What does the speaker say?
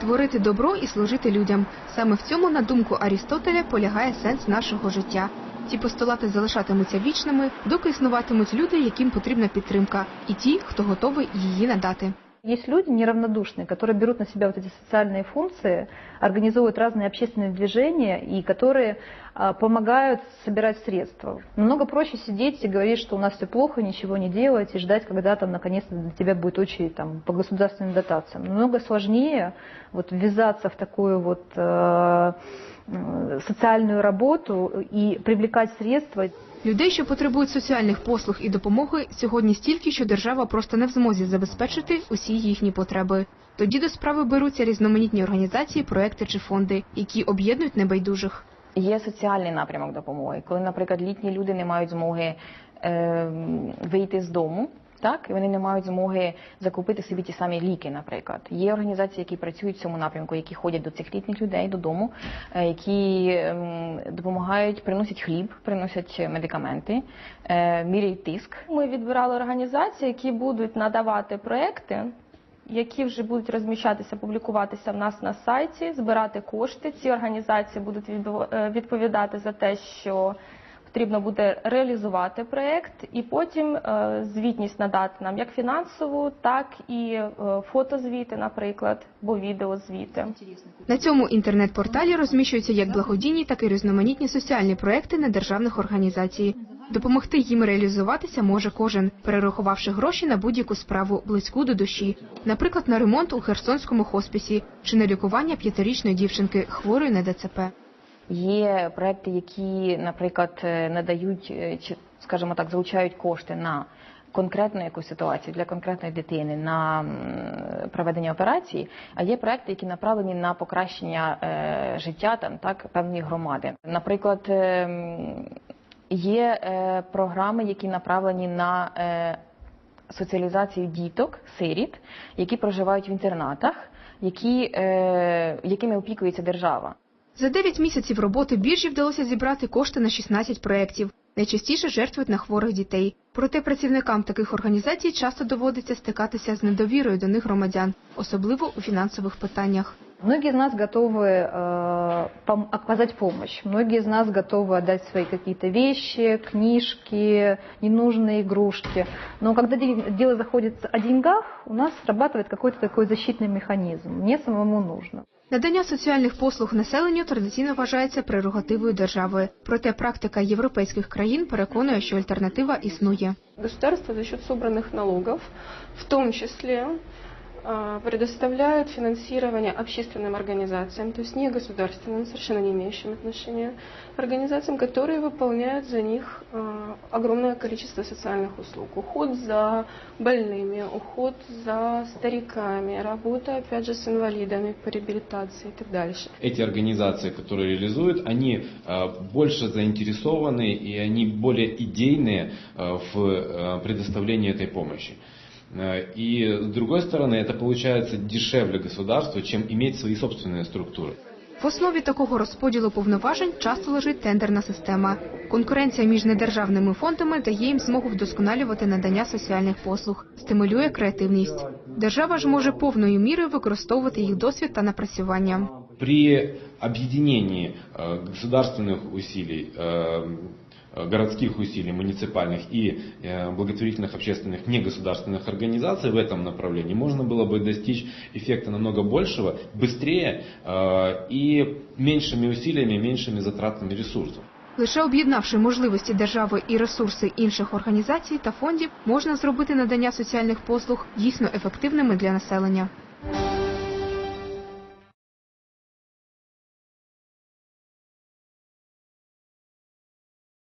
творити добро і служити людям. Саме в цьому, на думку Арістотеля, полягає сенс нашого життя. Ці постулати залишатимуться вічними, доки існуватимуть люди, яким потрібна підтримка, і ті, хто готовий її надати. Есть люди неравнодушные, которые берут на себя вот эти социальные функции, организовывают разные общественные движения и которые а, помогают собирать средства. Намного проще сидеть и говорить, что у нас все плохо, ничего не делать и ждать, когда там наконец-то для тебя будет очередь там, по государственным дотациям. Намного сложнее вот, ввязаться в такую вот э, социальную работу и привлекать средства Людей, що потребують соціальних послуг і допомоги, сьогодні стільки, що держава просто не в змозі забезпечити усі їхні потреби. Тоді до справи беруться різноманітні організації, проекти чи фонди, які об'єднують небайдужих. Є соціальний напрямок допомоги, коли, наприклад, літні люди не мають змоги е, вийти з дому. Так, і вони не мають змоги закупити собі ті самі ліки, наприклад. Є організації, які працюють в цьому напрямку, які ходять до цих літніх людей додому, е, які ем, допомагають, приносять хліб, приносять медикаменти, е, міряють тиск. Ми відбирали організації, які будуть надавати проекти, які вже будуть розміщатися, публікуватися в нас на сайті, збирати кошти. Ці організації будуть е, відповідати за те, що потрібно буде реалізувати проект, і потім е, звітність надати нам як фінансову, так і е, фотозвіти, наприклад, або відеозвіти. На цьому інтернет-порталі розміщуються як благодійні, так і різноманітні соціальні проекти недержавних організацій. Допомогти їм реалізуватися може кожен, перерахувавши гроші на будь-яку справу близьку до душі, наприклад, на ремонт у Херсонському хосписі чи на лікування п'ятирічної дівчинки хворої на ДЦП. Є проекти, які, наприклад, е, надають е, чи, скажімо так, залучають кошти на конкретну якусь ситуацію для конкретної дитини на проведення операції. А є проекти, які направлені на покращення е, життя там так певної громади. Наприклад, е, є е, програми, які направлені на е, соціалізацію діток, сиріт, які проживають в інтернатах, які, е, якими опікується держава. За 9 місяців роботи біржі вдалося зібрати кошти на 16 проєктів. Найчастіше жертвують на хворих дітей. Проте працівникам таких організацій часто доводиться стикатися з недовірою до них громадян, особливо у фінансових питаннях. Многие из нас готовы э, пом- оказать помощь. Многие из нас готовы отдать свои какие-то вещи, книжки, ненужные игрушки. Но когда де- дело заходит о деньгах, у нас срабатывает какой-то такой защитный механизм. Мне самому нужно. Надання соціальних послуг населенню традиційно вважається прерогативою держави. Проте практика європейських країн переконує, що альтернатива існує. Государство за счет собранных налогов, в том числе а, предоставляет финансирование общественным организациям, то есть не государственным, совершенно не имеющим отношения, организациям, которые выполняют за них а, огромное количество социальных услуг. Уход за больными, уход за стариками, работа, опять же, с инвалидами по реабилитации и так дальше. эти организации, которые реализуют, они э, больше заинтересованы и они более идейные в предоставлении этой помощи. Э, И с другой стороны, это получается дешевле государству, чем иметь свои собственные структуры. В основі такого розподілу повноважень часто лежить тендерна система. Конкуренція між недержавними фондами дає їм змогу вдосконалювати надання соціальних послуг, стимулює креативність. Держава ж може повною мірою використовувати їх досвід та напрацювання. При объединении э, государственных усилий, э, э, городских усилий, муниципальных и э, благотворительных общественных негосударственных организаций в этом направлении можно было бы достичь эффекта намного большего, быстрее э, и меньшими усилиями, меньшими затратами ресурсов. Лише об'єднавши можливості держави і ресурси інших організацій та фондів, можна зробити надання соціальних послуг дійсно ефективними для населення.